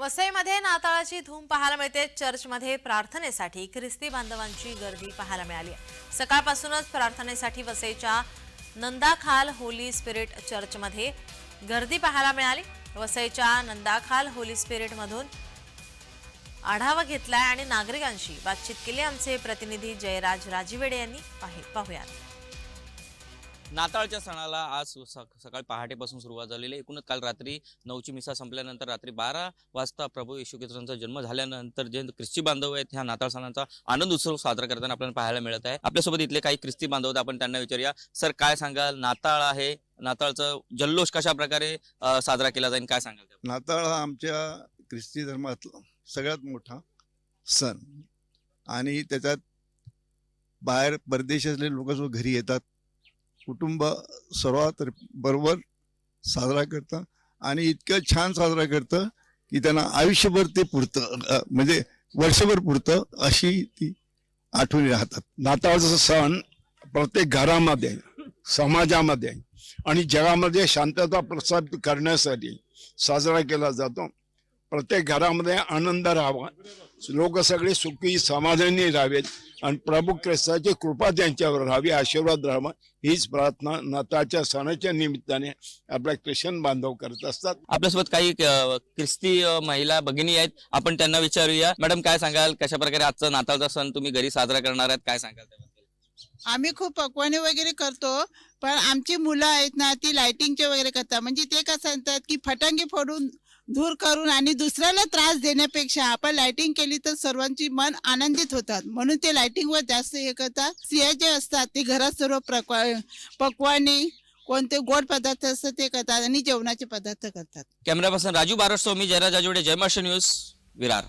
वसईमध्ये नाताळाची धूम पाहायला मिळते. चर्चमध्ये प्रार्थनेसाठी ख्रिस्ती बांधवांची गर्दी पाहायला मिळाली. आहे. सकाळपासूनच प्रार्थनेसाठी वसईच्या नंदाखाल होली स्पिरिट चर्चमध्ये गर्दी पाहायला मिळाली. वसईच्या नंदाखाल होली स्पिरिटमधून आढावा घेतलाय आणि नागरिकांशी बातचीत केली. आमचे प्रतिनिधी जयराज राजीवेडे यांनी पाहि- पाहुयात. नाताळच्या सणाला आज सकाळी पहाटेपासून सुरुवात झालेली आहे. एकूणच काल रात्री नऊची मिसा संपल्यानंतर रात्री बारा वाजता प्रभू येशू ख्रिस्तांचा जन्म झाल्यानंतर जे ख्रिस्ती बांधव आहेत ह्या नाताळ सणाचा आनंद उत्सव साजरा करताना आपल्याला पाहायला मिळत आहे. आपल्यासोबत इथले काही ख्रिस्ती बांधव आहेत. आपण त्यांना विचारूया. सर काय सांगाल? नाताळ आहे. नाताळचा जल्लोष कशा प्रकारे साजरा केला जाईल? काय सांगाल नाताळ हा आमच्या ख्रिस्ती धर्मातला सगळ्यात मोठा सण. आणि त्याच्यात बाहेर परदेशातले लोक जो घरी येतात कुटुंब सर्वात बरोबर साजरा करतं आणि इतकं छान साजरा करतं की त्यांना आयुष्यभर ते पुरतं म्हणजे वर्षभर पुरतं अशी ती आठवणी राहतात. नाताळचा सण प्रत्येक घरामध्ये समाजामध्ये आणि जगामध्ये शांतता प्रस्थापित करण्यासाठी साजरा केला जातो. प्रत्येक घरामध्ये आनंद राहावा. लोक सगळे सुखी समाधानी राहावेत. आणि प्रभू ख्रिस्ताची कृपा त्यांच्यावर राहावी आशीर्वाद राहावा. हीच प्रार्थना नाताळच्या सणाच्या निमित्ताने आपल्या ख्रिश्चन बांधव करत असतात. आपल्यासोबत काही ख्रिस्ती महिला भगिनी आहेत. आपण त्यांना विचारूया. मॅडम काय सांगाल? कशा प्रकारे आजचा नाताळचा सण तुम्ही घरी साजरा करणार आहात? काय सांगाल त्याबद्दल? आम्ही खूप पकवाने वगैरे करतो पण आमची मुलं आहेत ना ती लाइटिंगचे वगैरे करतात. म्हणजे ते कसं म्हणतात की फटांगे फोडून दूर करून आणि दुसऱ्याला त्रास देण्यापेक्षा आपण लाइटिंग केली तर सर्वांची मन आनंदित होतात. म्हणून ते लाइटिंगवर जास्त हे करतात. स्त्रिया जे असतात ते घरात सर्व प्रक्वा पकवाने कोणते गोड पदार्थ असतात ते करतात आणि जेवणाचे पदार्थ करतात. कॅमेरा पर्सन राजू बारस्वामी जयराज आजोडे जयमाश न्यूज विरार.